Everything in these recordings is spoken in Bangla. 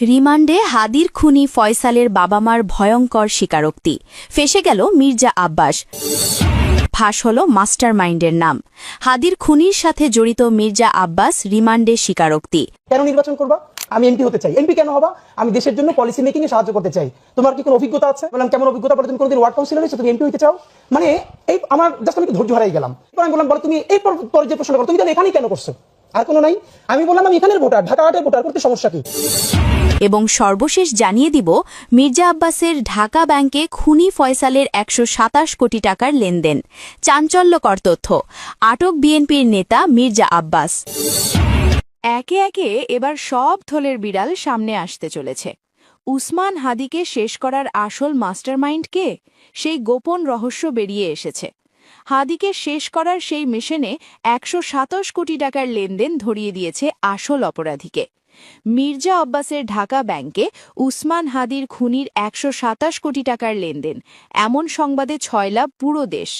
রিমান্ডে হাদির খুনি ফয়সালের বাবা মার ভয়ঙ্কর স্বীকারোক্তি। ফেসে গেল মির্জা আব্বাস। ফাঁস হল মাস্টার মাইন্ডের নাম। হাদির খুনির সাথে জড়িত মির্জা আব্বাস রিমান্ডে স্বীকারোক্তি। কেন নির্বাচন করবা? আমি এমপি হতে চাই। এমপি কেন হবা? আমি দেশের জন্য পলিসি মেকিং এ সাহায্য করতে চাই। তোমার কি কোনো অভিজ্ঞতা আছে? বললাম, কেমন অভিজ্ঞতা বলে? তুমি কোনোদিন ওয়ার্ড কাউন্সিলর হয়েছো? তুমি এমপি হতে চাও? মানে এই আমার জাস্ট আমি ধৈর্য হারাই গেলাম। আমি বললাম, বলো, তুমি এই পরে যে প্রশ্ন করো, তুমি তাহলে এখানেই কেন করছ? আর কোনো নাই। আমি বললাম, আমি এখানের ভোটার ঢাকা আটের ভোটার করতে সমস্যা কি? এবং সর্বশেষ জানিয়ে দিব, মির্জা আব্বাসের ঢাকা ব্যাংকে খুনি ফয়সালের একশো সাতাশ কোটি টাকার লেনদেন। চাঞ্চল্যকর তথ্য, আটক বিএনপির নেতা মির্জা আব্বাস। একে একে এবার সব থলের বিড়াল সামনে আসতে চলেছে। উসমান হাদিকে শেষ করার আসল মাস্টারমাইন্ড কে? সেই গোপন রহস্য বেরিয়ে এসেছে। হাদিকে শেষ করার সেই মিশনে একশো সাতাশ কোটি টাকার লেনদেন ধরিয়ে দিয়েছে আসল অপরাধীকে। মির্জা আব্বাসের ঢাকা ব্যাংকে উসমান হাদির খুনির একশো সাতাশ কোটি টাকার লেনদেন, এমন সংবাদে ছয়লাভ পুরো দেশ।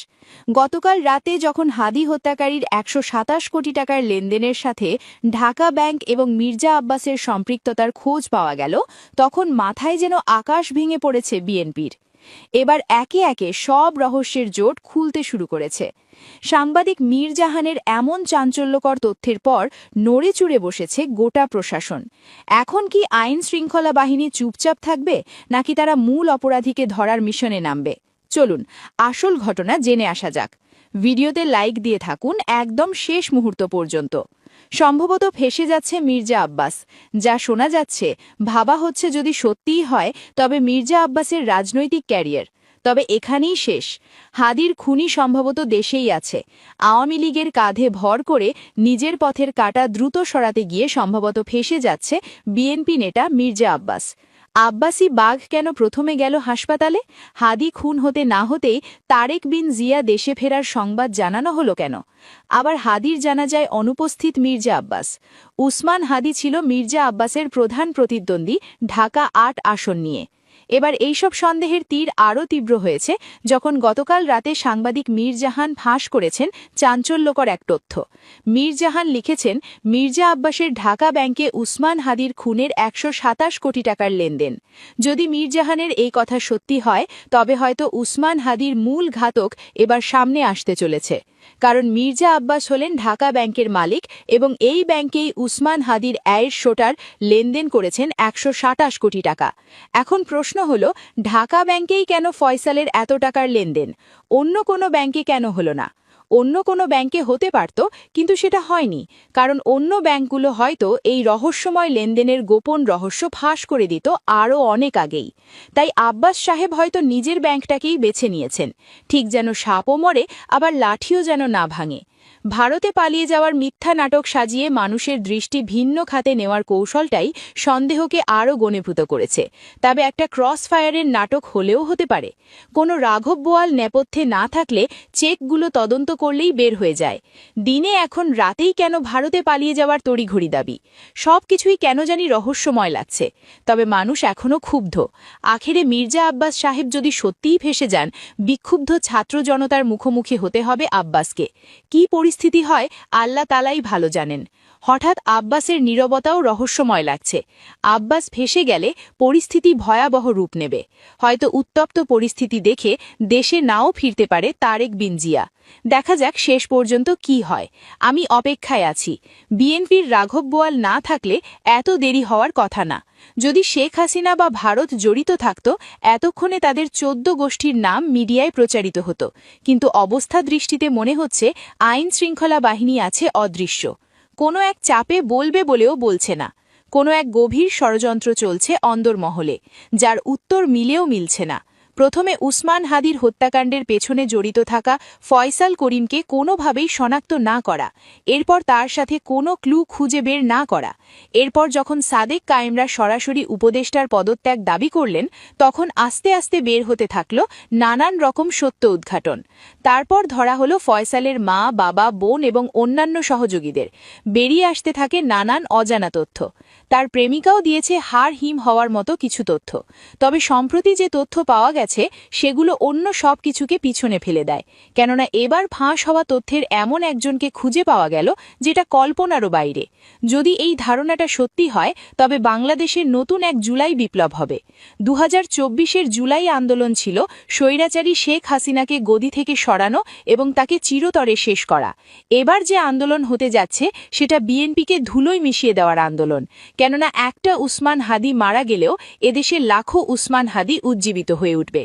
গতকাল রাতে যখন হাদি হত্যাকারীর একশো সাতাশ কোটি টাকার লেনদেনের সাথে ঢাকা ব্যাংক এবং মির্জা আব্বাসের সম্পৃক্ততার খোঁজ পাওয়া গেল, তখন মাথায় যেন আকাশ ভেঙে পড়েছে বিএনপির। এবার একে একে সব রহস্যের জোট খুলতে শুরু করেছে। সাংবাদিক মীর জাহানের এমন চাঞ্চল্যকর তথ্যের পর নড়ে চুড়ে বসেছে গোটা প্রশাসন। এখন কি আইন শৃঙ্খলা বাহিনী চুপচাপ থাকবে, নাকি তারা মূল অপরাধীকে ধরার মিশনে নামবে? চলুন, আসল ঘটনা জেনে আসা যাক। ভিডিওতে লাইক দিয়ে থাকুন একদম শেষ মুহূর্ত পর্যন্ত। সম্ভবত ফেসে যাচ্ছে মির্জা আব্বাস। যা শোনা যাচ্ছে, ভাবা হচ্ছে যদি সত্যিই হয়, তবে মির্জা আব্বাসের রাজনৈতিক ক্যারিয়ার। তবে এখানেই শেষ। হাদির খুনি সম্ভবত দেশেই আছে। আওয়ামী লীগের কাঁধে ভর করে নিজের পথের কাটা দ্রুত সরাতে গিয়ে সম্ভবত ফেসে যাচ্ছে বিএনপি নেতা মির্জা আব্বাস। আব্বাসি বাঘ কেন প্রথমে গেল হাসপাতালে? হাদি খুন হতে না হতেই তারেক বিন জিয়া দেশে ফেরার সংবাদ জানানো হলো কেন? আবার হাদির জানা যায় অনুপস্থিত মির্জা আব্বাস। উসমান হাদি ছিল মির্জা আব্বাসের প্রধান প্রতিদ্বন্দ্বী ঢাকা আট আসন নিয়ে। এবার এইসব সন্দেহের তীর আরও তীব্র হয়েছে যখন গতকাল রাতে সাংবাদিক মীরজাহান ফাঁস করেছেন চাঞ্চল্যকর এক তথ্য। মীরজাহান লিখেছেন, মির্জা আব্বাসের ঢাকা ব্যাংকে উসমান হাদির খুনের একশো সাতাশ কোটি টাকার লেনদেন। যদি মীরজাহানের এই কথা সত্যি হয়, তবে হয়তো উসমান হাদির মূল ঘাতক এবার সামনে আসতে চলেছে। কারণ মির্জা আব্বাস হলেন ঢাকা ব্যাংকের মালিক এবং এই ব্যাংকেই উসমান হাদির অ্যায়ের শোটার লেনদেন করেছেন একশো সাতাশ কোটি টাকা। এখন প্রশ্ন হল, ঢাকা ব্যাংকেই কেন ফয়সালের এত টাকার লেনদেন? অন্য কোনো ব্যাংকে কেন হল না? অন্য কোনো ব্যাংকে হতে পারত, কিন্তু সেটা হয়নি, কারণ অন্য ব্যাংকগুলো হয়তো এই রহস্যময় লেনদেনের গোপন রহস্য ফাঁস করে দিত আরও অনেক আগেই। তাই আব্বাস সাহেব হয়তো নিজের ব্যাংকটাকেই বেছে নিয়েছেন, ঠিক যেন সাপও মরে, আবার লাঠিও যেন না ভাঙে। ভারতে পালিয়ে যাওয়ার মিথ্যা নাটক সাজিয়ে মানুষের দৃষ্টি ভিন্ন খাতে নেওয়ার কৌশলটাই সন্দেহকে আরও গণীভূত করেছে। তবে একটা ক্রস ফায়ারের নাটক হলেও হতে পারে। কোনো রাঘব বোয়াল নেপথ্যে না থাকলে চেকগুলো তদন্ত করলেই বের হয়ে যায়। দিনে এখন রাতেই কেন ভারতে পালিয়ে যাওয়ার তড়িঘড়ি দাবি? সব কিছুই কেন জানি রহস্যময় লাগছে। তবে মানুষ এখনও ক্ষুব্ধ। আখেরে মির্জা আব্বাস সাহেব যদি সত্যিই ফেসে যান, বিক্ষুব্ধ ছাত্র জনতার মুখোমুখি হতে হবে আব্বাসকে। কি পরিস্থিতি হয় আল্লাহ তালাই ভালো জানেন। হঠাৎ আব্বাসের নীরবতাও রহস্যময় লাগছে। আব্বাস ফেসে গেলে পরিস্থিতি ভয়াবহ রূপ নেবে। হয়তো উত্তপ্ত পরিস্থিতি দেখে দেশে নাও ফিরতে পারে তারেক বিনজিয়া দেখা যাক শেষ পর্যন্ত কি হয়। আমি অপেক্ষায় আছি। বিএনপির রাঘব বোয়াল না থাকলে এত দেরি হওয়ার কথা না। যদি শেখ হাসিনা বা ভারত জড়িত থাকত, এতক্ষণে তাদের চোদ্দ গোষ্ঠীর নাম মিডিয়ায় প্রচারিত হতো। কিন্তু অবস্থা দৃষ্টিতে মনে হচ্ছে আইন শৃঙ্খলা বাহিনী আছে অদৃশ্য। কোনো এক চাপে বলবে বলেও বলছে না। কোনো এক গভীর ষড়যন্ত্র চলছে অন্দরমহলে, যার উত্তর মিলেও মিলছে না। প্রথমে উসমান হাদির হত্যাকাণ্ডের পেছনে জড়িত থাকা ফয়সাল করিমকে কোনোভাবেই শনাক্ত না করা, এরপর তার সাথে কোনো ক্লু খুঁজে বের না করা, এরপর যখন সাদেক কায়েমরা সরাসরি উপদেষ্টার পদত্যাগ দাবি করলেন, তখন আস্তে আস্তে বের হতে থাকল নানান রকম সত্য উদ্ঘাটন। তারপর ধরা হলো ফয়সালের মা, বাবা, বোন এবং অন্যান্য সহযোগীদের। বেরিয়ে আসতে থাকে নানান অজানা তথ্য। তার প্রেমিকাও দিয়েছে হার হিম হওয়ার মতো কিছু তথ্য। তবে সম্প্রতি যে তথ্য পাওয়া গেছে আছে, সেগুলো অন্য সব কিছুকে পিছনে ফেলে দেয়। কেননা এবার ফাঁস হওয়া তথ্যের এমন একজনকে খুঁজে পাওয়া গেল যেটা কল্পনারও বাইরে। যদি এই ধারণাটা সত্যি হয়, তবে বাংলাদেশের নতুন এক জুলাই বিপ্লব হবে। দু হাজার জুলাই আন্দোলন ছিল স্বৈরাচারী শেখ হাসিনাকে গদি থেকে সরানো এবং তাকে চিরতরে শেষ করা। এবার যে আন্দোলন হতে যাচ্ছে, সেটা বিএনপিকে ধুলোয় মিশিয়ে দেওয়ার আন্দোলন। কেননা একটা উসমান হাদি মারা গেলেও এদেশে লাখো উসমান হাদি উজ্জীবিত হয়ে উঠবে।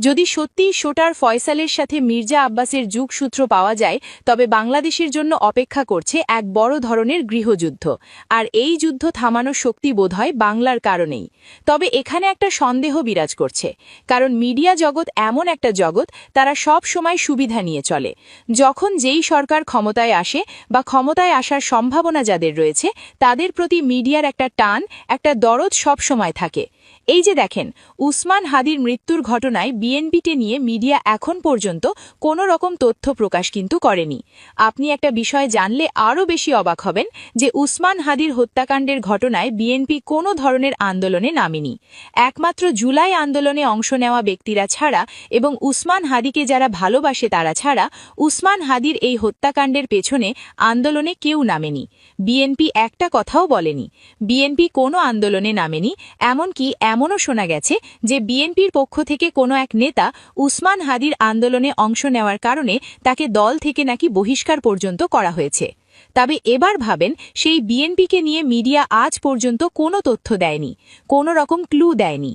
যদি সত্যিই শোটার ফয়সালের সাথে মির্জা আব্বাসের যুগসূত্র পাওয়া যায়, তবে বাংলাদেশের জন্য অপেক্ষা করছে এক বড় ধরনের গৃহযুদ্ধ। আর এই যুদ্ধ থামানোর শক্তি বোধ হয় বাংলার কারণেই। তবে এখানে একটা সন্দেহ বিরাজ করছে। কারণ মিডিয়া জগৎ এমন একটা জগৎ, তারা সব সময় সুবিধা নিয়ে চলে। যখন যেই সরকার ক্ষমতায় আসে বা ক্ষমতায় আসার সম্ভাবনা যাদের রয়েছে, তাদের প্রতি মিডিয়ার একটা টান, একটা দরদ সব সময় থাকে। এই যে দেখেন, উসমান হাদির মৃত্যুর ঘটনায় বিএনপিতে নিয়ে মিডিয়া এখন পর্যন্ত কোনো রকম তথ্য প্রকাশ কিন্তু করেনি। আপনি একটা বিষয় জানলে আরও বেশি অবাক হবেন যে উসমান হাদির হত্যাকাণ্ডের ঘটনায় বিএনপি কোনো ধরনের আন্দোলনে নামেনি। একমাত্র জুলাই আন্দোলনে অংশ নেওয়া ব্যক্তিরা ছাড়া এবং উসমান হাদিকে যারা ভালোবাসে তারা ছাড়া উসমান হাদির এই হত্যাকাণ্ডের পেছনে আন্দোলনে কেউ নামেনি। বিএনপি একটা কথাও বলেনি। বিএনপি কোনো আন্দোলনে নামেনি, এমনকি এমনও শোনা গেছে যে বিএনপির পক্ষ থেকে কোনো এক নেতা উসমান হাদির আন্দোলনে অংশ নেওয়ার কারণে তাকে দল থেকে নাকি বহিষ্কার পর্যন্ত করা হয়েছে। তবে এবার ভাবেন সেই বিএনপিকে নিয়ে মিডিয়া আজ পর্যন্ত কোনো তথ্য দেয়নি, কোনো রকম ক্লু দেয়নি।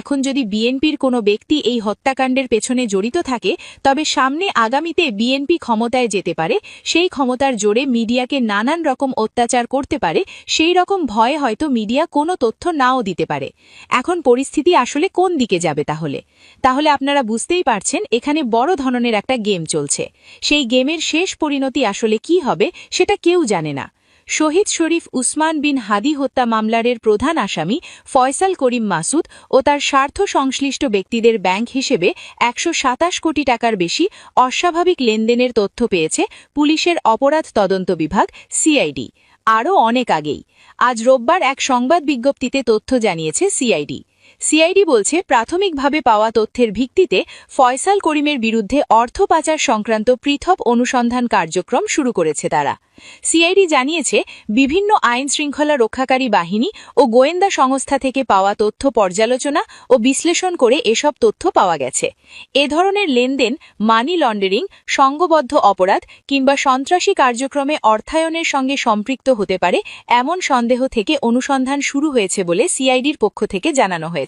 এখন যদি বিএনপির কোনো ব্যক্তি এই হত্যাকাণ্ডের পেছনে জড়িত থাকে, তবে সামনে আগামীতে বিএনপি ক্ষমতায় যেতে পারে, সেই ক্ষমতার জোরে মিডিয়াকে নানান রকম অত্যাচার করতে পারে, সেই রকম ভয়ে হয়তো মিডিয়া কোনো তথ্য নাও দিতে পারে। এখন পরিস্থিতি আসলে কোন দিকে যাবে তাহলে? তাহলে আপনারা বুঝতেই পারছেন, এখানে বড় ধরনের একটা গেম চলছে। সেই গেমের শেষ পরিণতি আসলে কি হবে, সেটা কেউ জানে না। শহীদ শরীফ উসমান বিন হাদি হত্যা মামলারের প্রধান আসামি ফয়সাল করিম মাসুদ ও তার স্বার্থ সংশ্লিষ্ট ব্যক্তিদের ব্যাংক হিসেবে একশো সাতাশ কোটি টাকার বেশি অস্বাভাবিক লেনদেনের তথ্য পেয়েছে পুলিশের অপরাধ তদন্ত বিভাগ, সিআইডি। আরও অনেক আগেই। আজ রোববার এক সংবাদ বিজ্ঞপ্তিতে তথ্য জানিয়েছে সিআইডি। সিআইডি বলছে, প্রাথমিকভাবে পাওয়া তথ্যের ভিত্তিতে ফয়সাল করিমের বিরুদ্ধে অর্থ পাচার সংক্রান্ত পৃথক অনুসন্ধান কার্যক্রম শুরু করেছে তারা। সিআইডি জানিয়েছে, বিভিন্ন আইন শৃঙ্খলা রক্ষাকারী বাহিনী ও গোয়েন্দা সংস্থা থেকে পাওয়া তথ্য পর্যালোচনা ও বিশ্লেষণ করে এসব তথ্য পাওয়া গেছে। এ ধরনের লেনদেন, মানি লন্ডারিং সংঘবদ্ধ অপরাধ কিংবা সন্ত্রাসী কার্যক্রমে অর্থায়নের সঙ্গে সম্পৃক্ত হতে পারে এমন সন্দেহ থেকে অনুসন্ধান শুরু হয়েছে বলে সিআইডির পক্ষ থেকে জানানো হয়েছে।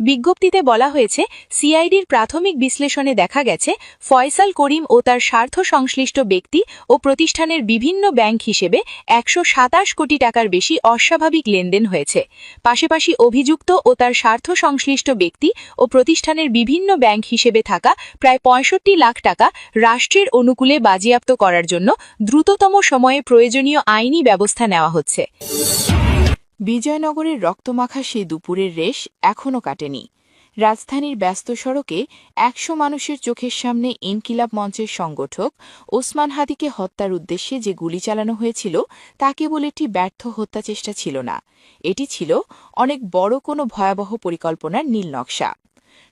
বিজ্ঞপ্তিতে বলা হয়েছে, সিআইডির প্রাথমিক বিশ্লেষণে দেখা গেছে, ফয়সাল করিম ও তার স্বার্থ সংশ্লিষ্ট ব্যক্তি ও প্রতিষ্ঠানের বিভিন্ন ব্যাংক হিসেবে একশো সাতাশ কোটি টাকার বেশি অস্বাভাবিক লেনদেন হয়েছে। পাশাপাশি অভিযুক্ত ও তার স্বার্থ সংশ্লিষ্ট ব্যক্তি ও প্রতিষ্ঠানের বিভিন্ন ব্যাংক হিসেবে থাকা প্রায় পঁয়ষট্টি লাখ টাকা রাষ্ট্রের অনুকূলে বাজেয়াপ্ত করার জন্য দ্রুততম সময়ে প্রয়োজনীয় আইনি ব্যবস্থা নেওয়া হচ্ছে। বিজয়নগরের রক্তমাখা সেই দুপুরের রেশ এখনও কাটেনি। রাজধানীর ব্যস্ত সড়কে একশো মানুষের চোখের সামনে ইনকিলাব মঞ্চের সংগঠক ওসমান হাদিকে হত্যার উদ্দেশ্যে যে গুলি চালানো হয়েছিল, তা কেবল একটি ব্যর্থ হত্যা চেষ্টা ছিল না। এটি ছিল অনেক বড় কোনো ভয়াবহ পরিকল্পনার নীল নকশা।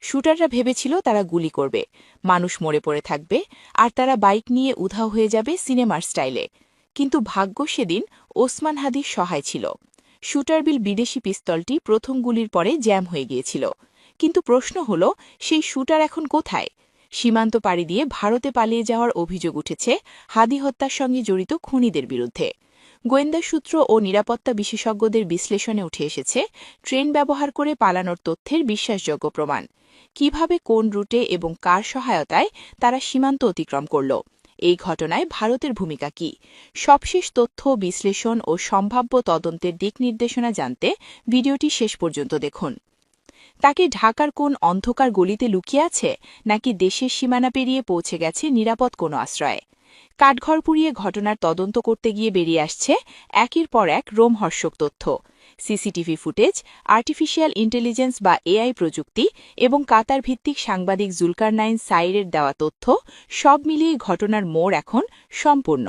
শুটাররা ভেবেছিল তারা গুলি করবে। মানুষ মরে পড়ে থাকবে আর তারা বাইক নিয়ে উধাও হয়ে যাবে সিনেমার স্টাইলে। কিন্তু ভাগ্য সেদিন ওসমান হাদির সহায় ছিল। শুটারবিল বিদেশি পিস্তলটি প্রথম গুলির পরে জ্যাম হয়ে গিয়েছিল। কিন্তু প্রশ্ন হল, সেই শুটার এখন কোথায়? সীমান্ত পাড়ি দিয়ে ভারতে পালিয়ে যাওয়ার অভিযোগ উঠেছে হাদি হত্যার সঙ্গে জড়িত খুনিদের বিরুদ্ধে। গোয়েন্দা সূত্র ও নিরাপত্তা বিশেষজ্ঞদের বিশ্লেষণে উঠে এসেছে, ট্রেন ব্যবহার করে পালানোর তথ্যের বিশ্বাসযোগ্য প্রমাণ। কীভাবে কোন রুটে এবং কার সহায়তায় তারা সীমান্ত অতিক্রম করল? এই ঘটনায় ভারতের ভূমিকা কি? সবশেষ তথ্য, বিশ্লেষণ ও সম্ভাব্য তদন্তের দিক নির্দেশনা জানতে ভিডিওটি শেষ পর্যন্ত দেখুন। তাকে ঢাকার কোন অন্ধকার গলিতে লুকিয়ে আছে, নাকি দেশের সীমানা পেরিয়ে পৌঁছে গেছে নিরাপদ কোনো আশ্রয়ে? কাঠঘর পুড়িয়ে ঘটনার তদন্ত করতে গিয়ে বেরিয়ে আসছে একের পর এক রোমহর্ষক তথ্য। সিসিটিভি ফুটেজ, আর্টিফিশিয়াল ইন্টেলিজেন্স বা এআই প্রযুক্তি এবং কাতার ভিত্তিক সাংবাদিক জুলকার নাইন সাইরের দেওয়া তথ্য, সব মিলিয়ে ঘটনার মোড় এখন সম্পূর্ণ।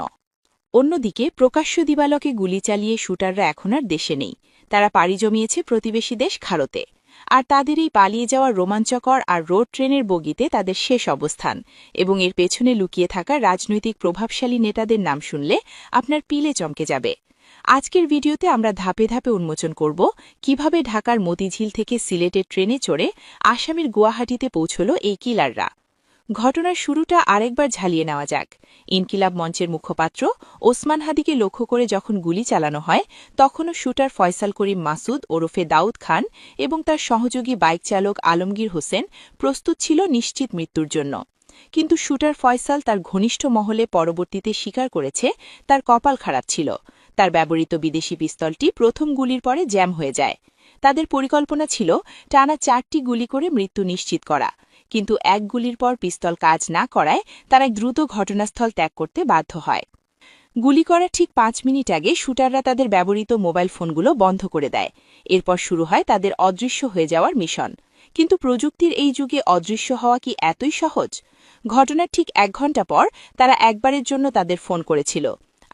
অন্যদিকে, প্রকাশ্য দিবালকে গুলি চালিয়ে শুটাররা এখন আর দেশে নেই। তারা পাড়ি জমিয়েছে প্রতিবেশী দেশ ভারতে আর তাদের এই পালিয়ে যাওয়া রোমাঞ্চকর আর রোড ট্রেনের বগিতে তাদের শেষ অবস্থান এবং এর পেছনে লুকিয়ে থাকা রাজনৈতিক প্রভাবশালী নেতাদের নাম শুনলে আপনার পিলে চমকে যাবে। আজকের ভিডিওতে আমরা ধাপে ধাপে উন্মোচন করব, কীভাবে ঢাকার মতিঝিল থেকে সিলেটের ট্রেনে চড়ে আসামের গুয়াহাটিতে পৌঁছল এই কিলাররা। ঘটনার শুরুটা আরেকবার ঝালিয়ে নেওয়া যাক। ইনকিলাব মঞ্চের মুখপাত্র ওসমান হাদিকে লক্ষ্য করে যখন গুলি চালানো হয়, তখনও শুটার ফয়সাল করিম মাসুদ, ওরফে দাউদ খান এবং তার সহযোগী বাইক চালক আলমগীর হোসেন প্রস্তুত ছিল নিশ্চিত মৃত্যুর জন্য। কিন্তু শুটার ফয়সাল তার ঘনিষ্ঠ মহলে পরবর্তীতে স্বীকার করেছে, তার কপাল খারাপ ছিল। তার ব্যবহৃত বিদেশি পিস্তলটি প্রথম গুলির পরে জ্যাম হয়ে যায়। তাদের পরিকল্পনা ছিল টানা চারটি গুলি করে মৃত্যু নিশ্চিত করা। কিন্তু এক গুলির পর পিস্তল কাজ না করায় তারা দ্রুত ঘটনাস্থল ত্যাগ করতে বাধ্য হয়। গুলি করার ঠিক পাঁচ মিনিট আগে শুটাররা তাদের ব্যবহৃত মোবাইল ফোনগুলো বন্ধ করে দেয়। এরপর শুরু হয় তাদের অদৃশ্য হয়ে যাওয়ার মিশন। কিন্তু প্রযুক্তির এই যুগে অদৃশ্য হওয়া কি এতই সহজ? ঘটনার ঠিক এক ঘণ্টা পর তারা একবারের জন্য তাদের ফোন করেছিল।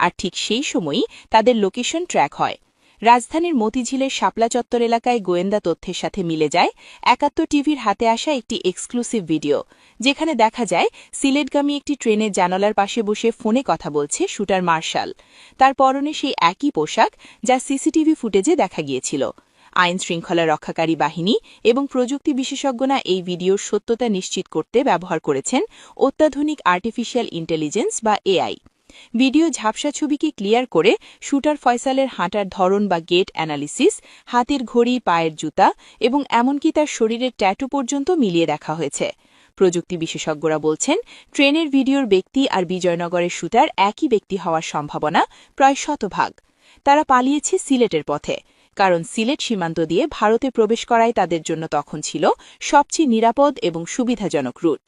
আর ঠিক সেই সময়ই তাদের লোকেশন ট্র্যাক হয়। রাজধানীর মতিঝিলের শাপলা চত্বর এলাকায় গোয়েন্দা তথ্যের সাথে মিলে যায় একাত্তর টিভির হাতে আসা একটি এক্সক্লুসিভ ভিডিও যেখানে দেখা যায় সিলেটগামী একটি ট্রেনের জানালার পাশে বসে ফোনে কথা বলছে শুটার মার্শাল। তার পরনে সেই একই পোশাক যা সিসিটিভি ফুটেজে দেখা গিয়েছিল। আইন শৃঙ্খলা রক্ষাকারী বাহিনী এবং প্রযুক্তি বিশেষজ্ঞরা এই ভিডিওর সত্যতা নিশ্চিত করতে ব্যবহার করেছেন অত্যাধুনিক আর্টিফিশিয়াল ইন্টেলিজেন্স বা এআই। ভিডিও ঝাপসা ছবিকে ক্লিয়ার করে শুটার ফয়সালের হাঁটার ধরন বা গেট অ্যানালিসিস হাতের ঘড়ি, পায়ের জুতা এবং এমনকি তার শরীরের ট্যাটু পর্যন্ত মিলিয়ে দেখা হয়েছে। প্রযুক্তি বিশেষজ্ঞরা বলছেন, ট্রেনের ভিডিওর ব্যক্তি আর বিজয়নগরের শুটার একই ব্যক্তি হওয়ার সম্ভাবনা প্রায় শতভাগ। তারা পালিয়েছে সিলেটের পথে। কারণ সিলেট সীমান্ত দিয়ে ভারতে প্রবেশ করাই তাদের জন্য তখন ছিল সবচেয়ে নিরাপদ এবং সুবিধাজনক রুট।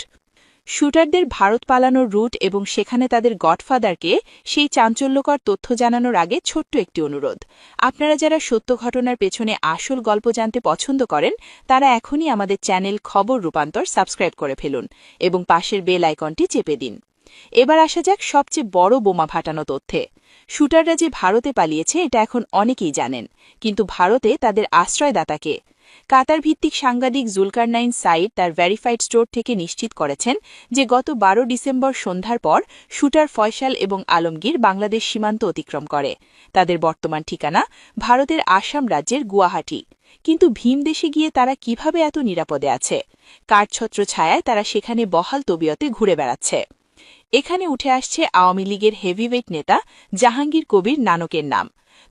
শুটারদের ভারত পালানোর রুট এবং সেখানে তাদের গডফাদারকে সেই চাঞ্চল্যকর তথ্য জানানোর আগে ছোট্ট একটি অনুরোধ। আপনারা যারা সত্য ঘটনার পেছনে আসল গল্প জানতে পছন্দ করেন, তারা এখনই আমাদের চ্যানেল খবর রূপান্তর সাবস্ক্রাইব করে ফেলুন এবং পাশের বেল আইকনটি চেপে দিন। এবার আসা যাক সবচেয়ে বড় বোমা ফাটানো তথ্যে। শুটাররা যে ভারতে পালিয়েছে, এটা এখন অনেকেই জানেন। কিন্তু ভারতে তাদের আশ্রয়দাতাকে কাতার ভিত্তিক সাংবাদিক জুলকারনাইন সাইড তার ভেরিফাইড স্টোর থেকে নিশ্চিত করেছেন যে গত বারো ডিসেম্বর সন্ধ্যার পর শুটার ফয়সাল এবং আলমগীর বাংলাদেশ সীমান্ত অতিক্রম করে। তাদের বর্তমান ঠিকানা ভারতের আসাম রাজ্যের গুয়াহাটি। কিন্তু ভীম দেশে গিয়ে তারা কীভাবে এত নিরাপদে আছে? কাঠছত্র ছায়ায় তারা সেখানে বহাল তবিয়তে ঘুরে বেড়াচ্ছে? এখানে উঠে আসছে আওয়ামী লীগের হেভিওয়েট নেতা জাহাঙ্গীর কবির নানকের নাম।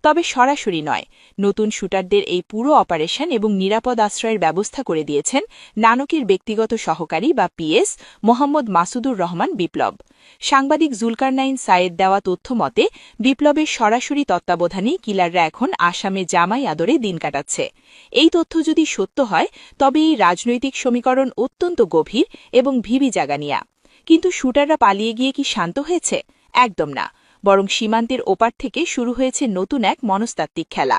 তবে সরাসরি নয়। নতুন শুটারদের এই পুরো অপারেশন এবং নিরাপদ আশ্রয়ের ব্যবস্থা করে দিয়েছেন নানকের ব্যক্তিগত সহকারী বা পিএস মোহাম্মদ মাসুদুর রহমান বিপ্লব। সাংবাদিক জুলকারনাইন সায়েদ দেওয়া তথ্য মতে, বিপ্লবের সরাসরি তত্ত্বাবধানেই কিলাররা এখন আসামে জামাই আদরে দিন কাটাচ্ছে। এই তথ্য যদি সত্য হয়, তবে এই রাজনৈতিক সমীকরণ অত্যন্ত গভীর এবং ভিবি জাগানিয়া। কিন্তু শুটাররা পালিয়ে গিয়ে কি শান্ত হয়েছে? একদম না। বরং সীমান্তের ওপার থেকে শুরু হয়েছে নতুন এক মনস্তাত্ত্বিক খেলা।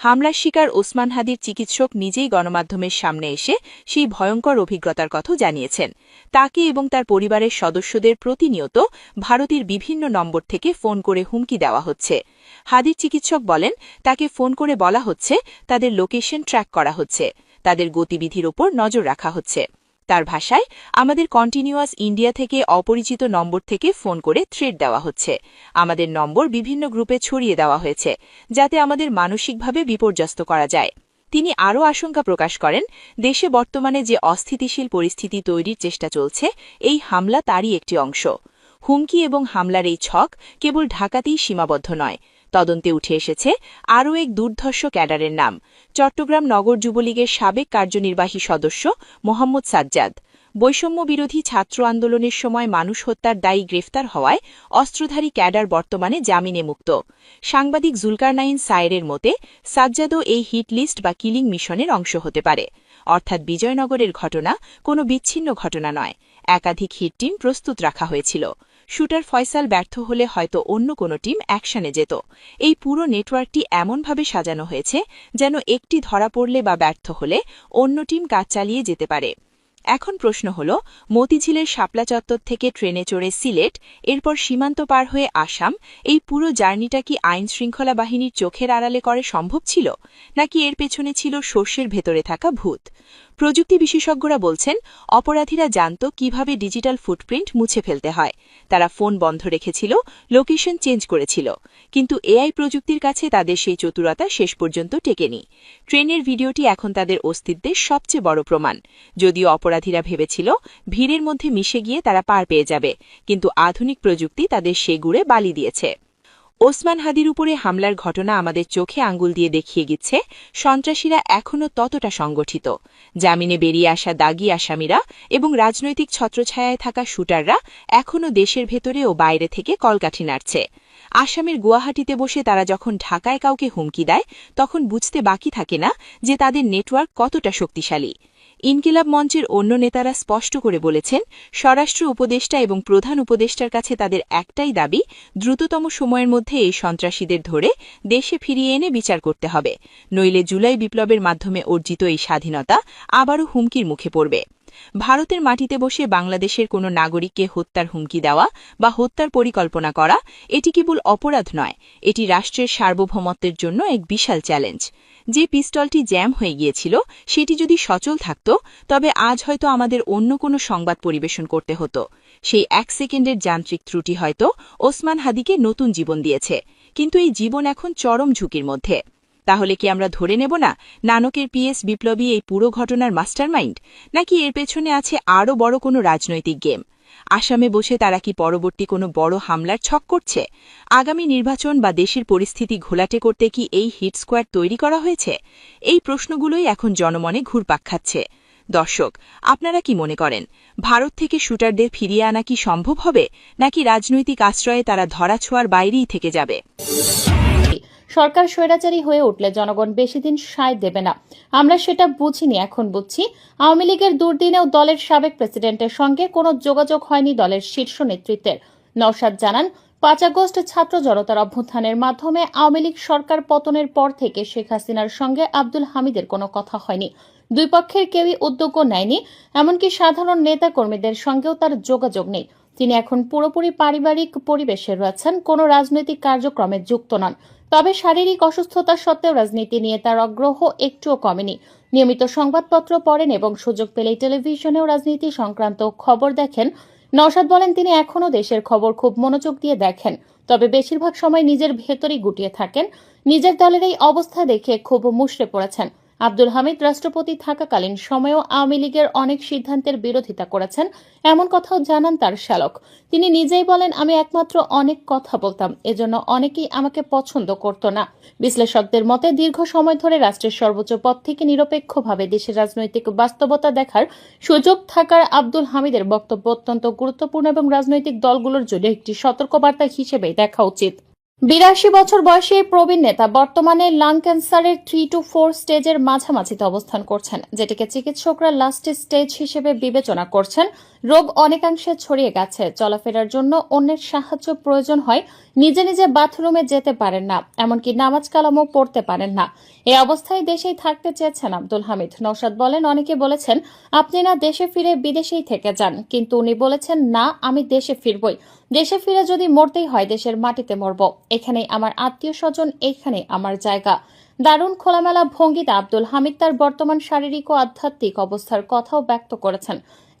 হামলার শিকার ওসমান হাদির চিকিৎসক নিজেই গণমাধ্যমের সামনে এসে সেই ভয়ঙ্কর অভিজ্ঞতার কথা জানিয়েছেন। তাকে এবং তার পরিবারের সদস্যদের প্রতিনিয়ত ভারতের বিভিন্ন নম্বর থেকে ফোন করে হুমকি দেওয়া হচ্ছে। হাদির চিকিৎসক বলেন, তাকে ফোন করে বলা হচ্ছে, তাদের লোকেশন ট্র্যাক করা হচ্ছে, তাদের গতিবিধির ওপর নজর রাখা হচ্ছে। তার ভাষায় আমাদের কন্টিনিউয়াস ইন্ডিয়া থেকে অপরিচিত নম্বর থেকে ফোন করে থ্রেড দেওয়া হচ্ছে। আমাদের নম্বর বিভিন্ন গ্রুপে ছড়িয়ে দেওয়া হয়েছে, যাতে আমাদের মানসিকভাবে বিপর্যস্ত করা যায়। তিনি আরও আশঙ্কা প্রকাশ করেন, দেশে বর্তমানে যে অস্থিতিশীল পরিস্থিতি তৈরির চেষ্টা চলছে, এই হামলা তারই একটি অংশ। হুমকি এবং হামলার এই ছক কেবল ঢাকাতেই সীমাবদ্ধ নয় তদন্তে উঠে এসেছে আরও এক দুর্ধর্ষ ক্যাডারের নাম। চট্টগ্রাম নগর যুবলীগের সাবেক কার্যনির্বাহী সদস্য মোহাম্মদ সাজ্জাদ। বৈষম্য বিরোধী ছাত্র আন্দোলনের সময় মানুষ হত্যার দায়ী গ্রেফতার হওয়ায় অস্ত্রধারী ক্যাডার বর্তমানে জামিনে মুক্ত। সাংবাদিক জুলকারনাইন সায়েরের মতে, সাজ্জাদও এই হিট লিস্ট বা কিলিং মিশনের অংশ হতে পারে। অর্থাৎ বিজয়নগরের ঘটনা কোনো বিচ্ছিন্ন ঘটনা নয়। একাধিক হিট টিম প্রস্তুত রাখা হয়েছিল। শুটার ফয়সাল ব্যর্থ হলে হয়তো অন্য কোনো টিম অ্যাকশনে যেত। এই পুরো নেটওয়ার্কটি এমনভাবে সাজানো হয়েছে যেন একটি ধরা পড়লে বা ব্যর্থ হলে অন্য টিম কাজ চালিয়ে যেতে পারে। এখন প্রশ্ন হল, মতিঝিলের শাপলা চত্বর থেকে ট্রেনে চড়ে সিলেট, এরপর সীমান্ত পার হয়ে আসাম, এই পুরো জার্নিটা কি আইন শৃঙ্খলা বাহিনীর চোখের আড়ালে করে সম্ভব ছিল? নাকি এর পেছনে ছিল শস্যের ভেতরে থাকা ভূত? প্রযুক্তি বিশেষজ্ঞরা বলছেন, অপরাধীরা জানত কীভাবে ডিজিটাল ফুটপ্রিন্ট মুছে ফেলতে হয়। তারা ফোন বন্ধ রেখেছিল, লোকেশন চেঞ্জ করেছিল। কিন্তু এআই প্রযুক্তির কাছে তাদের সেই চতুরতা শেষ পর্যন্ত টেকেনি। ট্রেনের ভিডিওটি এখন তাদের অস্তিত্বের সবচেয়ে বড় প্রমাণ। যদিও অপরাধীরা ভেবেছিল, ভিড়ের মধ্যে মিশে গিয়ে তারা পার পেয়ে যাবে। কিন্তু আধুনিক প্রযুক্তি তাদের সে সেগুড়ে বালি দিয়েছে। ওসমান হাদির উপরে হামলার ঘটনা আমাদের চোখে আঙ্গুল দিয়ে দেখিয়ে গেছে, সন্ত্রাসীরা এখনও ততটা সংগঠিত। জামিনে বেরিয়ে আসা দাগি আসামিরা এবং রাজনৈতিক ছত্রছায়ায় থাকা শুটাররা এখনও দেশের ভেতরে ও বাইরে থেকে কলকাঠি নাড়ছে। আসামের গুয়াহাটিতে বসে তারা যখন ঢাকায় কাউকে হুমকি দেয়, তখন বুঝতে বাকি থাকে না যে তাদের নেটওয়ার্ক কতটা শক্তিশালী। ইনকিলাব মঞ্চের অন্য নেতারা স্পষ্ট করে বলেছেন, স্বরাষ্ট্র উপদেষ্টা এবং প্রধান উপদেষ্টার কাছে তাদের একটাই দাবি, দ্রুততম সময়ের মধ্যে এই সন্ত্রাসীদের ধরে দেশে ফিরিয়ে এনে বিচার করতে হবে। নইলে জুলাই বিপ্লবের মাধ্যমে অর্জিত এই স্বাধীনতা আবারও হুমকির মুখে পড়বে। ভারতের মাটিতে বসে বাংলাদেশের কোনো নাগরিককে হত্যার হুমকি দেওয়া বা হত্যার পরিকল্পনা করা, এটি কেবল অপরাধ নয়, এটি রাষ্ট্রের সার্বভৌমত্বের জন্য এক বিশাল চ্যালেঞ্জ। যে পিস্তলটি জ্যাম হয়ে গিয়েছিল, সেটি যদি সচল থাকত, তবে আজ হয়তো আমাদের অন্য কোনো সংবাদ পরিবেশন করতে হতো। সেই এক সেকেন্ডের যান্ত্রিক ত্রুটি হয়তো ওসমান হাদিকে নতুন জীবন দিয়েছে, কিন্তু এই জীবন এখন চরম ঝুঁকির মধ্যে। তাহলে কি আমরা ধরে নেব না নানকের পিএস বিপ্লবী এই পুরো ঘটনার মাস্টারমাইন্ড, নাকি এর পেছনে আছে আরও বড় কোনো রাজনৈতিক গেম? আসামে বসে তারা কি পরবর্তী কোনো বড় হামলার ছক করছে? আগামী নির্বাচন বা দেশের পরিস্থিতি ঘোলাটে করতে কি এই হিট স্কোয়াড তৈরি করা হয়েছে? এই প্রশ্নগুলোই এখন জনমনে ঘুরপাক খাচ্ছে। দর্শক, আপনারা কি মনে করেন, ভারত থেকে শুটারদের ফিরিয়ে আনা কি সম্ভব হবে? নাকি রাজনৈতিক আশ্রয়ে তারা ধরাছোঁয়ার বাইরেই থেকে যাবে? সরকার স্বৈরাচারী হয়ে উঠলে জনগণ বেশি দিন সায় দেবে না। আমরা সেটা বুঝিনি, এখন বুঝছি। আওয়ামী লীগের দুর্দিনেও দলের সাবেক প্রেসিডেন্টের সঙ্গে কোনো যোগাযোগ হয়নি দলের শীর্ষ নেতৃত্বের। নওশাদ জানান, পাঁচ আগস্ট ছাত্র জনতার অভ্যুত্থানের মাধ্যমে আওয়ামী লীগ সরকার পতনের পর থেকে শেখ হাসিনার সঙ্গে আব্দুল হামিদের কোনো কথা হয়নি। দুই পক্ষের কেউই উদ্যোগও নেয়নি, এমনকি সাধারণ নেতা কর্মীদের সঙ্গেও তার যোগাযোগ নেই। তিনি এখন পুরোপুরি পারিবারিক পরিবেশে রয়েছেন, কোনো রাজনৈতিক কার্যক্রমে যুক্ত নন। তবে শারীরিক অসুস্থতা সত্ত্বেও রাজনীতি নিয়ে তার আগ্রহ একটুও কমেনি। নিয়মিত সংবাদপত্র পড়েন এবং সুযোগ পেলেই টেলিভিশনেও রাজনীতি সংক্রান্ত খবর দেখেন। নওশাদ বলেন, তিনি এখনও দেশের খবর খুব মনোযোগ দিয়ে দেখেন, তবে বেশিরভাগ সময় নিজের ভেতরই গুটিয়ে থাকেন। নিজের দলের এই অবস্থা দেখে খুব মুশড়ে পড়েছেন। আব্দুল হামিদ রাষ্ট্রপতি থাকাকালীন সময়েও আওয়ামী লীগের অনেক সিদ্ধান্তের বিরোধিতা করেছেন। এমন কথাও জানান তার শ্যালক। তিনি নিজেই বলেন, আমি একমাত্র অনেক কথা বলতাম। এজন্য অনেকেই আমাকে পছন্দ করত না। বিশ্লেষকদের মতে, দীর্ঘ সময় ধরে রাষ্ট্রের সর্বোচ্চ পদ থেকে নিরপেক্ষভাবে দেশের রাজনৈতিক বাস্তবতা দেখার সুযোগ থাকার আব্দুল হামিদের বক্তব্য অত্যন্ত গুরুত্বপূর্ণ এবং রাজনৈতিক দলগুলোর জন্য একটি সতর্কবার্তা হিসেবে দেখা উচিত। বিরাশি বছর বয়সী এই প্রবীণ নেতা বর্তমানে লাং ক্যান্সারের থ্রি টু ফোর স্টেজের মাঝামাঝিতে অবস্থান করছেন, যেটিকে চিকিৎসকরা লাস্ট স্টেজ হিসেবে বিবেচনা করছেন। রোগ অনেকাংশে ছড়িয়ে গেছে। চলাফেরার জন্য অন্যের সাহায্য প্রয়োজন হয়। নিজে নিজে বাথরুমে যেতে পারেন না, এমনকি নামাজ কালামও পড়তে পারেন না। এই অবস্থায় দেশেই থাকতে চেয়েছেন আব্দুল হামিদ। নৌসাদ বলেন, অনেকে বলেছেন, আপনি না দেশে ফিরে বিদেশেই থেকে যান। কিন্তু উনি বলেছেন, না, আমি দেশে ফিরবই। দেশে ফিরে যদি মরতেই হয়, দেশের মাটিতে মরব। এখানেই আমার আত্মীয় স্বজন এখানে আমার জায়গা। দারুণ খোলামেলা ভঙ্গিতে আব্দুল হামিদ তার বর্তমান শারীরিক ও আধ্যাত্মিক অবস্থার কথাও ব্যক্ত করেছেন।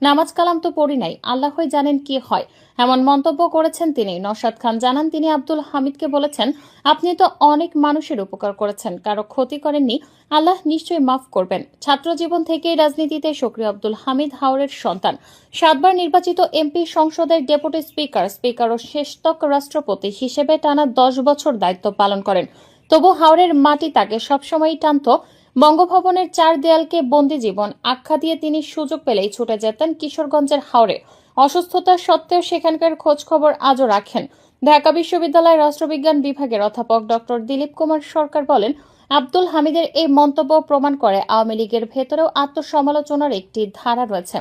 নামাজ কালাম তো পড়ি নাই আল্লাহই জানেন কি হয়। এমন মন্তব্য করেছেন তিনি। নসাদ খান জানান, তিনি আব্দুল হামিদকে বলেছেন, আপনি তো অনেক মানুষের উপকার করেছেন, কারও ক্ষতি করেননি, আল্লাহ নিশ্চয়ই মাফ করবেন। ছাত্র জীবন থেকেই রাজনীতিতে সক্রিয় আব্দুল হামিদ হাওরের সন্তান। সাতবার নির্বাচিত এমপি সংসদের ডেপুটি স্পিকার স্পিকার ও শেষতক রাষ্ট্রপতি হিসেবে টানা দশ বছর দায়িত্ব পালন করেন। তবু হাওরের মাটি তাকে সবসময়ই টানত বঙ্গভবনের চার দেয়ালকে বন্দি জীবন আখ্যা দিয়ে তিনি সুযোগ পেলেই ছুটে যেতেন কিশোরগঞ্জের হাওরে। অসুস্থতা সত্ত্বেও সেখানকার খোঁজ খবর আজও রাখেন। ঢাকা বিশ্ববিদ্যালয়ের রাষ্ট্রবিজ্ঞান বিভাগের অধ্যাপক ডক্টর দিলীপ কুমার সরকার বলেন, আব্দুল হামিদের এই মন্তব্য প্রমাণ করে আওয়ামী লীগের ভেতরেও আত্মসমালোচনার একটি ধারা রয়েছে।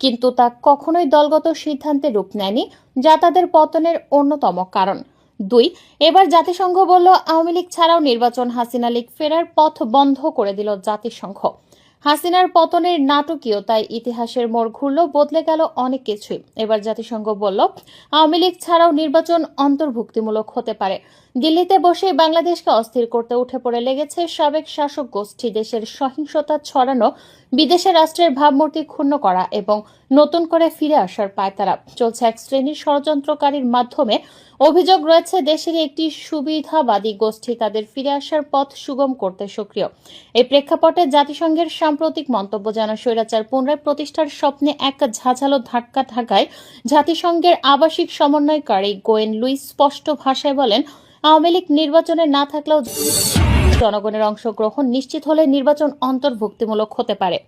কিন্তু তা কখনোই দলগত সিদ্ধান্তে রূপ নেয়নি, যা তাদের পতনের অন্যতম কারণ। দুই, এবার জাতিসংঘ বলল, আওয়ামী লীগ ছাড়াও নির্বাচন হাসিনা লীগ ফেরার পথ বন্ধ করে দিল জাতিসংঘ। হাসিনার পতনের নাটকীয়তায় ইতিহাসের মোড় ঘুরল, বদলে গেল অনেক কিছুই। এবার জাতিসংঘ বলল, আওয়ামী লীগ ছাড়াও নির্বাচন অন্তর্ভুক্তিমূলক হতে পারে। দিল্লিতে বসে বাংলাদেশকে অস্থির করতে উঠে পড়ে লেগেছে সাবেক শাসক গোষ্ঠী, দেশের সহিংসতা ছড়ানো বিদেশে রাষ্ট্রের ভাবমূর্তি ক্ষুণ্ণ করা এবং নতুন করে ফিরে আসার পায়তারা। চলছে এক শ্রেণির ষড়যন্ত্রকারীর মাধ্যমে অভিযোগ রয়েছে দেশের একটি সুবিধাবাদী গোষ্ঠী তাদের ফিরে আসার পথ সুগম করতে সক্রিয়। এই প্রেক্ষাপটে জাতিসংঘের সাম্প্রতিক মন্তব্য যেন স্বৈরাচার পুনরায় প্রতিষ্ঠার স্বপ্নে এক ঝাঁঝালো ধাক্কা ঢাকায় জাতিসংঘের আবাসিক সমন্বয়কারী গোয়েন লুইস স্পষ্ট ভাষায় বলেন, আওয়ামী লীগ নির্বাচনে না থাকলেও জনগণের অংশগ্রহণ নিশ্চিত হলে নির্বাচন অন্তর্ভুক্তিমূলক হতে পারে।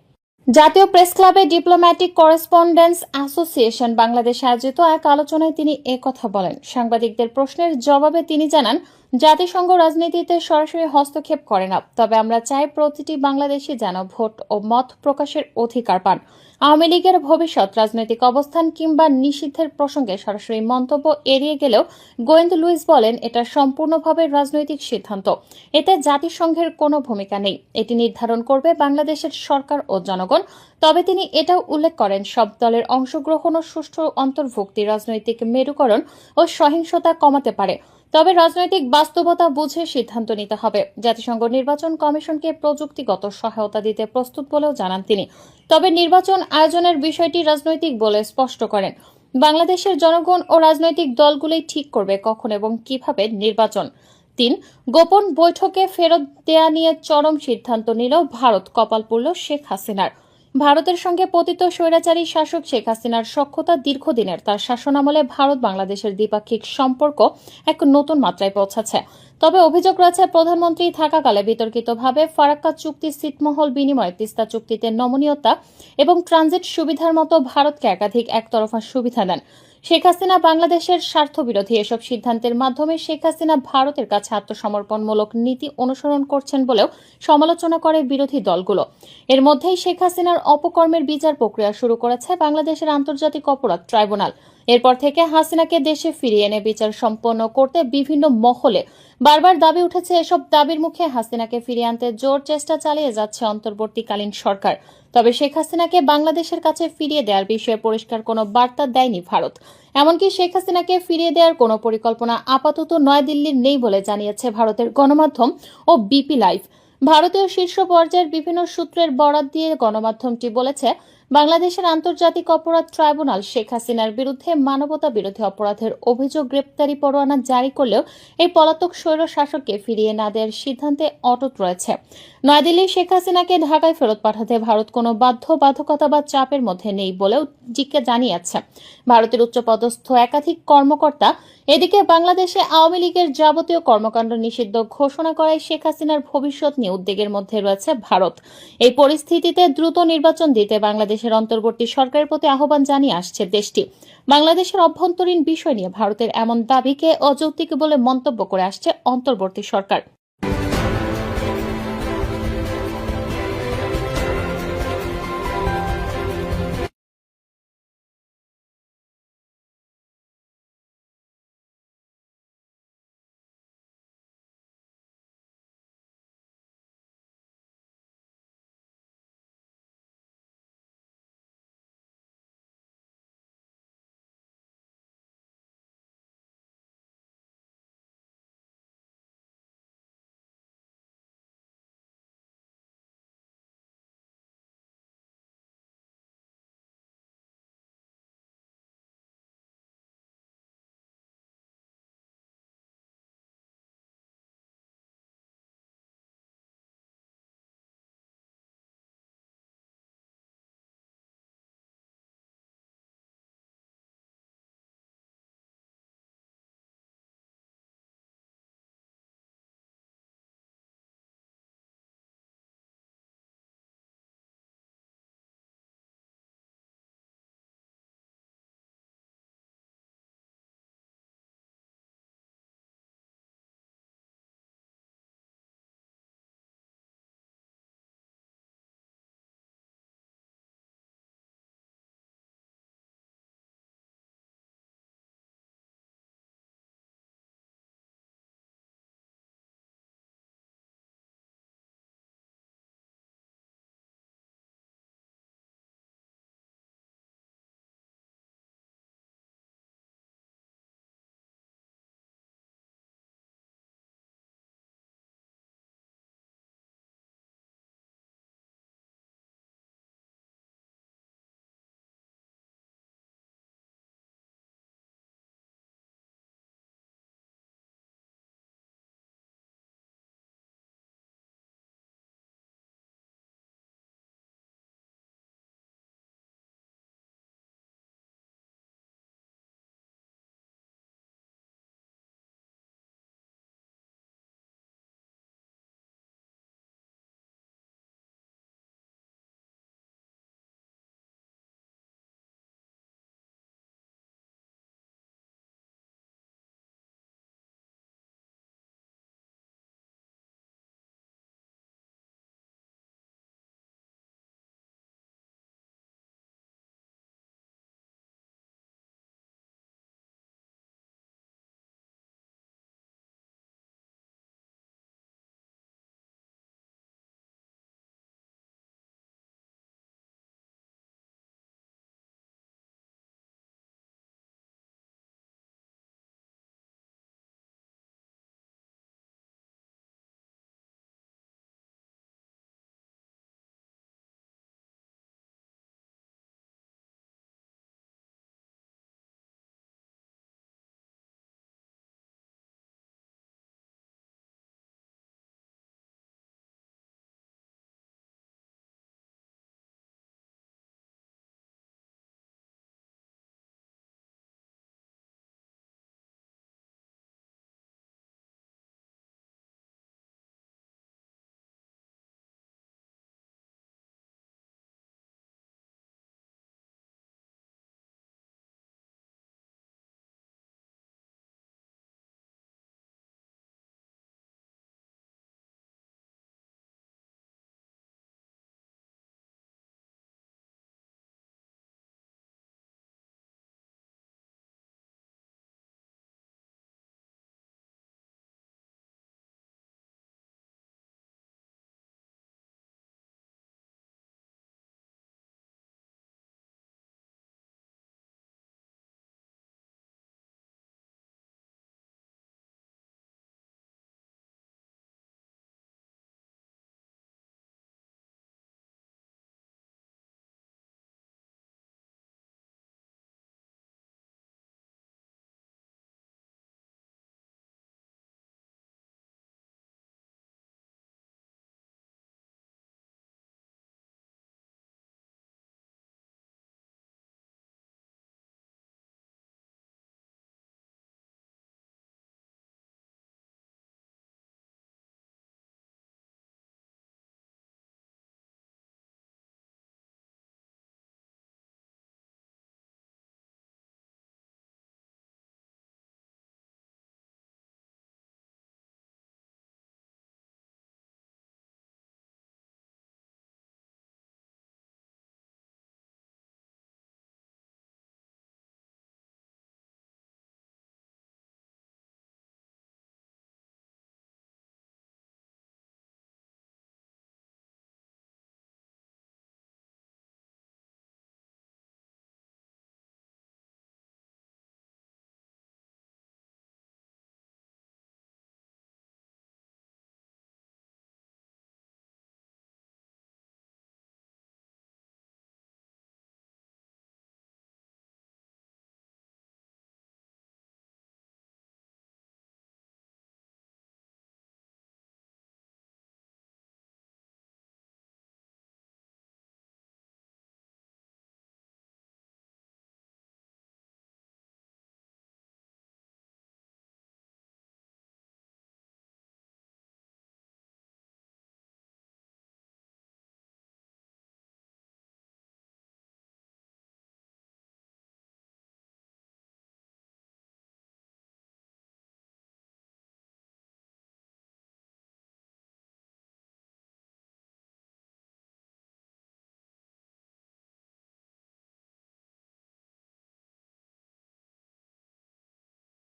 জাতীয় প্রেস ক্লাবে ডিপ্লোম্যাটিক করেসপন্ডেন্স অ্যাসোসিয়েশন বাংলাদেশ আয়োজিত এক আলোচনায় তিনি একথা বলেন। সাংবাদিকদের প্রশ্নের জবাবে তিনি জানান জাতিসংঘ রাজনীতিতে সরাসরি হস্তক্ষেপ করে না। তবে আমরা চাই প্রতিটি বাংলাদেশি যেন ভোট ও মত প্রকাশের অধিকার পান। আওয়ামী লীগের ভবিষ্যৎ রাজনৈতিক অবস্থান কিংবা নিষিদ্ধের প্রসঙ্গে সরাসরি মন্তব্য এড়িয়ে গেলেও গোয়েন্দ লুইস বলেন, এটা সম্পূর্ণভাবে রাজনৈতিক সিদ্ধান্ত। এতে জাতিসংঘের কোনো ভূমিকা নেই। এটি নির্ধারণ করবে বাংলাদেশের সরকার ও জনগণ। তবে তিনি এটাও উল্লেখ করেন, সব দলের অংশগ্রহণ ও সুষ্ঠু অন্তর্ভুক্তি, রাজনৈতিক মেরুকরণ ও সহিংসতা কমাতে পারে। তবে রাজনৈতিক বাস্তবতা বুঝে সিদ্ধান্ত নিতে হবে। জাতিসংঘ নির্বাচন কমিশনকে প্রযুক্তিগত সহায়তা দিতে প্রস্তুত বলেও জানান তিনি। তবে নির্বাচন আয়োজনের বিষয়টি রাজনৈতিক বলে স্পষ্ট করেন। বাংলাদেশের জনগণ ও রাজনৈতিক দলগুলোই ঠিক করবে কখন এবং কীভাবে নির্বাচন। তিন, গোপন বৈঠকে ফেরত দেয়া নিয়ে চরম সিদ্ধান্ত নিল ভারত কপাল পুরল শেখ হাসিনার। ভারতের সঙ্গে পতিত স্বৈরাচারী শাসক শেখ হাসিনার সক্ষতা দীর্ঘদিনের, তার শাসনামলে ভারত বাংলাদেশের দ্বিপাক্ষিক সম্পর্ক এক নতুন মাত্রায় পৌঁছাচ্ছে। তবে অভিযোগ রয়েছে, প্রধানমন্ত্রী থাকাকালে বিতর্কিতভাবে ফারাক্কা চুক্তি, সিটমহল বিনিময় তিস্তা চুক্তিতে নমনীয়তা এবং ট্রানজিট সুবিধার মতো ভারতকে একাধিক একতরফা সুবিধা দেন। শেখ হাসিনা বাংলাদেশের স্বার্থবিরোধী এসব সিদ্ধান্তের মাধ্যমে শেখ হাসিনা ভারতের কাছে আত্মসমর্পণমূলক নীতি অনুসরণ করছেন বলেও সমালোচনা করে বিরোধী দলগুলো। এর মধ্যেই শেখ হাসিনার অপকর্মের বিচার প্রক্রিয়া শুরু করেছে বাংলাদেশের আন্তর্জাতিক অপরাধ ট্রাইব্যুনাল। এরপর থেকে হাসিনাকে দেশে ফিরিয়ে এনে বিচার সম্পন্ন করতে বিভিন্ন মহলে বারবার দাবি উঠেছে এসব দাবির মুখে হাসিনাকে ফিরিয়ে আনতে জোর চেষ্টা চালিয়ে যাচ্ছে অন্তর্বর্তীকালীন সরকার। তবে শেখ হাসিনাকে বাংলাদেশের কাছে ফিরিয়ে দেওয়ার বিষয়ে পরিষ্কার কোনো বার্তা দেয়নি ভারত। এমনকি শেখ হাসিনাকে ফিরিয়ে দেওয়ার কোনো পরিকল্পনা আপাতত নয়াদিল্লির নেই বলে জানিয়েছে ভারতের গণমাধ্যম ও বিপি লাইভ। ভারতীয় শীর্ষ পর্যায়ের বিভিন্ন সূত্রের বরাত দিয়ে গণমাধ্যমটি বলেছে বাংলাদেশের আন্তর্জাতিক অপরাধ ট্রাইব্যুনাল শেখ হাসিনার বিরুদ্ধে মানবতা বিরোধী অপরাধের অভিযোগ গ্রেপ্তারি পরোয়ানা জারি করলেও এই পলাতক স্বৈর শাসককে ফিরিয়ে না দেওয়ার সিদ্ধান্তে অটুট রয়েছে। নয়াদিল্লি শেখ হাসিনাকে ঢাকায় ফেরত পাঠাতে ভারত কোনো বাধ্যবাধকতা বা চাপের মধ্যে নেই বলেও জিকে জানিয়েছে। ভারতের উচ্চপদস্থ একাধিক কর্মকর্তা এদিকে বাংলাদেশে আওয়ামী লীগের যাবতীয় কর্মকাণ্ড নিষিদ্ধ ঘোষণা করায় শেখ হাসিনার ভবিষ্যৎ নিয়ে উদ্বেগের মধ্যে রয়েছে ভারত। এই পরিস্থিতিতে দ্রুত নির্বাচন দিতে বাংলাদেশের অন্তর্বর্তী সরকারের প্রতি আহ্বান জানিয়ে আসছে দেশটি। বাংলাদেশের অভ্যন্তরীণ বিষয় নিয়ে ভারতের এমন দাবিকে অযৌক্তিক বলে মন্তব্য করে আসছে অন্তর্বর্তী সরকার।